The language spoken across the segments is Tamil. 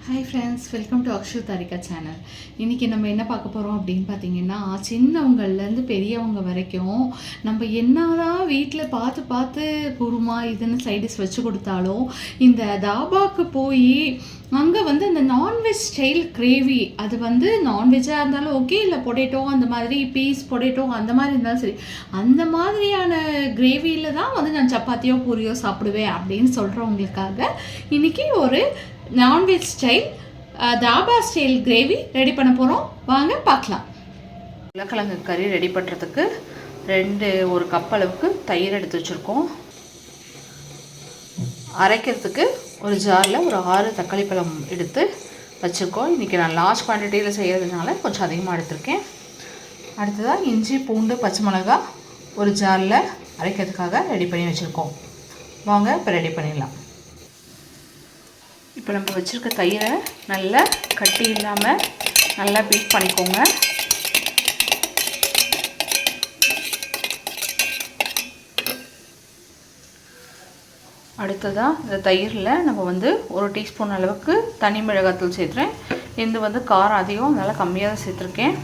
Hi friends welcome to Akshu Tharika channel இன்றைக்கி நம்ம என்ன பார்க்க போகிறோம் அப்படின்னு பார்த்தீங்கன்னா சின்னவங்கள்லேருந்து பெரியவங்க வரைக்கும் நம்ம என்னதான் வீட்டில் பார்த்து பார்த்து குருமா இதுன்னு சைடிஸ் வச்சு கொடுத்தாலும் இந்த தாபாக்கு போய் அங்கே வந்து இந்த நான்வெஜ் ஸ்டைல் கிரேவி அது வந்து நான்வெஜ்ஜாக இருந்தாலும் ஓகே இல்லை பொட்டேட்டோ அந்த மாதிரி பீஸ் பொட்டேட்டோ அந்த மாதிரி இருந்தாலும் சரி அந்த மாதிரியான கிரேவியில் தான் வந்து நான் சப்பாத்தியோ பூரியோ சாப்பிடுவேன் அப்படின்னு சொல்கிறவங்களுக்காக இன்றைக்கி ஒரு non veg style dhaba style gravy ready பண்ண போகிறோம் வாங்க பார்க்கலாம். உருளைக்கிழங்கு கறி ரெடி பண்ணுறதுக்கு ரெண்டு ஒரு கப் அளவுக்கு தயிர் எடுத்து வச்சுருக்கோம். அரைக்கிறதுக்கு ஒரு ஜாரில் ஒரு ஆறு தக்காளி பழம் எடுத்து வச்சுருக்கோம். இன்றைக்கி நான் லார்ஜ் குவான்டிட்டியில் செய்கிறதுனால கொஞ்சம் அதிகமாக எடுத்திருக்கேன். அடுத்ததாக இஞ்சி பூண்டு பச்சை மிளகா ஒரு ஜாரில் அரைக்கிறதுக்காக ரெடி பண்ணி வச்சுருக்கோம். வாங்க இப்போ ரெடி பண்ணிடலாம். இப்போ நம்ம வச்சுருக்க தயிரை நல்லா கட்டி இல்லாமல் நல்லா பீட் பண்ணிக்கோங்க. அடுத்ததாக இந்த தயிரில் நம்ம வந்து ஒரு டீஸ்பூன் அளவுக்கு தனி மிளகாத்தூள் சேர்த்துறேன். இது வந்து காரம் அதிகம் அதனால் கம்மியாக தான் சேர்த்துருக்கேன்.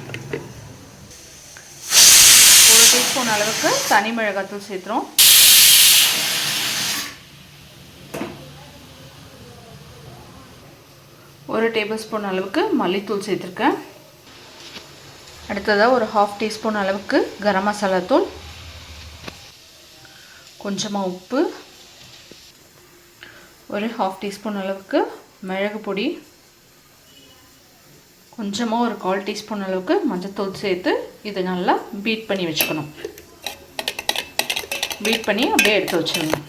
ஒரு டீஸ்பூன் அளவுக்கு தனி மிளகாத்தூள் சேர்த்துறோம். ஒரு டேபிள் ஸ்பூன் அளவுக்கு மல்லித்தூள் சேர்த்துருக்கேன். அடுத்ததாக ஒரு ஹாஃப் டீஸ்பூன் அளவுக்கு கரம் மசாலா தூள். கொஞ்சமாக உப்பு. ஒரு ஹாஃப் டீஸ்பூன் அளவுக்கு மிளகு பொடி. கொஞ்சமாக ஒரு கால் டீஸ்பூன் அளவுக்கு மஞ்சத்தூள் சேர்த்து இதை நல்லா பீட் பண்ணி வச்சுக்கணும். பீட் பண்ணி அப்படியே எடுத்து வச்சிடணும்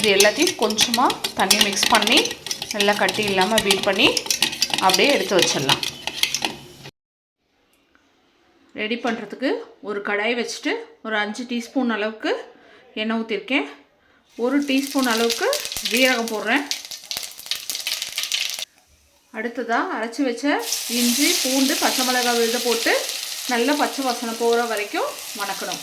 இது எல்லாத்தையும் கொஞ்சமாக தண்ணி மிக்ஸ் பண்ணி நல்லா கட்டி இல்லாமல் பீட் பண்ணி அப்படியே எடுத்து வச்சிடலாம். ரெடி பண்ணுறதுக்கு ஒரு கடாய் வச்சுட்டு ஒரு அஞ்சு டீஸ்பூன் அளவுக்கு எண்ணெய் ஊற்றிருக்கேன் ஒரு டீஸ்பூன் அளவுக்கு ஜீரகம் போடுறேன். அடுத்ததாக அரைச்சி வச்ச இஞ்சி பூண்டு பச்சை மிளகாய் விழுத போட்டு நல்லா பச்சை வாசனை போகிற வரைக்கும் வணக்கணும்.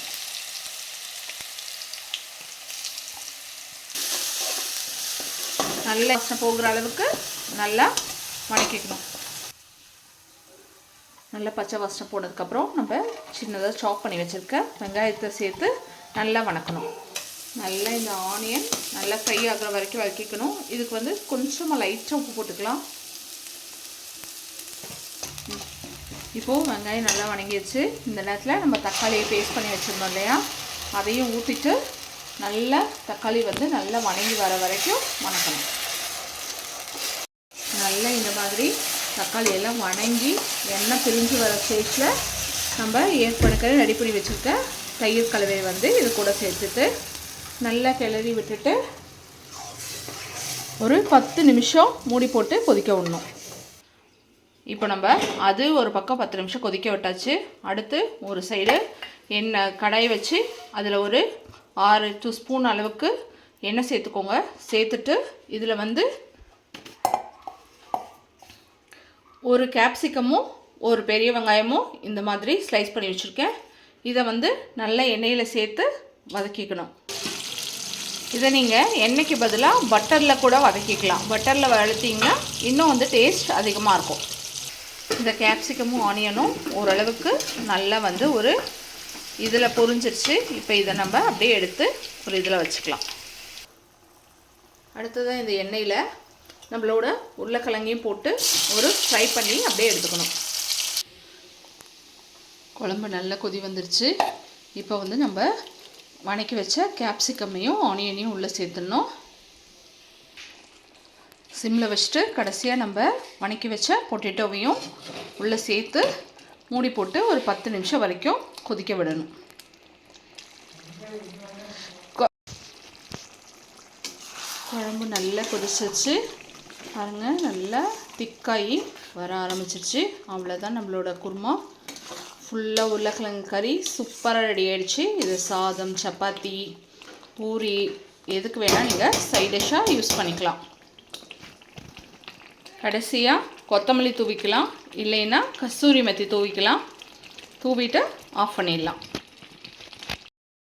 நல்ல வாசனை போகிற அளவுக்கு நல்லா வணக்கிக்கணும் நல்லா பச்சை வாசனை போனதுக்கப்புறம் நம்ம சின்னதாக சாப் பண்ணி வச்சுருக்க வெங்காயத்தை சேர்த்து நல்லா வணக்கணும். நல்லா இந்த ஆனியன் நல்லா ஃப்ரை ஆகிற வரைக்கும் வதக்கிக்கணும். இதுக்கு வந்து கொஞ்சமாக லைட்டாக உப்பு போட்டுக்கலாம். இப்போது வெங்காயம் நல்லா வணங்கிடுச்சு. இந்த நேரத்தில் நம்ம தக்காளியை பேஸ்ட் பண்ணி வச்சுருந்தோம் இல்லையா? அதையும் ஊற்றிட்டு நல்லா தக்காளி வந்து நல்லா வணங்கி வர வரைக்கும் வணக்கணும். நல்லா இந்த மாதிரி தக்காளி எல்லாம் வணங்கி எண்ணெய் பிரிஞ்சு வர ஸ்டேஜில் நம்ம ஏற்கனவே ரெடி பண்ணி வச்சுருக்க தயிர் கலவையை வந்து இது கூட சேர்த்துட்டு நல்லா கிளறி விட்டுட்டு ஒரு பத்து நிமிஷம் மூடி போட்டு கொதிக்க விடணும். இப்போ நம்ம அது ஒரு பக்கம் பத்து நிமிஷம் கொதிக்க விட்டாச்சு. அடுத்து ஒரு சைடு எண்ணெய் கடாயை வச்சு அதில் ஒரு ஆறு டூ ஸ்பூன் அளவுக்கு எண்ணெய் சேர்த்துக்கோங்க. சேர்த்துட்டு இதில் வந்து ஒரு கேப்சிக்கமும் ஒரு பெரிய வெங்காயமும் இந்த மாதிரி ஸ்லைஸ் பண்ணி வச்சுருக்கேன். இதை வந்து நல்ல எண்ணெயில் சேர்த்து வதக்கிக்கணும். இதை நீங்கள் எண்ணெய்க்கு பதிலாக பட்டரில் கூட வதக்கிக்கலாம். பட்டரில் வளர்த்திங்கன்னா இன்னும் வந்து டேஸ்ட் அதிகமாக இருக்கும். இந்த கேப்சிக்கமும் ஆனியனும் ஓரளவுக்கு நல்லா வந்து ஒரு இதில் பொரிஞ்சிருச்சு. இப்போ இதை நம்ம அப்படியே எடுத்து ஒரு இதில் வச்சுக்கலாம். அடுத்ததாக இந்த எண்ணெயில் நம்மளோட உருளைக்கிழங்கையும் போட்டு ஒரு ஃப்ரை பண்ணி அப்படியே எடுத்துக்கணும். குழம்பு நல்லா கொதி வந்துருச்சு. இப்போ வந்து நம்ம வணக்கி வச்ச கேப்சிகமையும் ஆனியனையும் உள்ளே சேர்த்துடணும். சிம்மில் வச்சுட்டு கடைசியாக நம்ம வணக்கி வச்ச பொட்டேட்டோவையும் உள்ளே சேர்த்து மூடி போட்டு ஒரு பத்து நிமிஷம் வரைக்கும் கொதிக்க விடணும். குழம்பு நல்லா கொதிச்சிச்சு பாருங்கள் நல்லா திக்காகி வர ஆரம்பிச்சிருச்சு. அவ்வளோதான் நம்மளோட குருமா. ஃபுல்லாக உருளைக்கிழங்கு கறி சூப்பராக ரெடி ஆகிடுச்சு இது சாதம் சப்பாத்தி பூரி எதுக்கு வேணால் நீங்கள் சைட் டிஷ்ஷாக யூஸ் பண்ணிக்கலாம். கடைசியாக கொத்தமல்லி தூவிக்கலாம். இல்லைன்னா கஸ்தூரி மெத்தி தூவிக்கலாம். தூவிட்டு ஆஃப் பண்ணிடலாம்.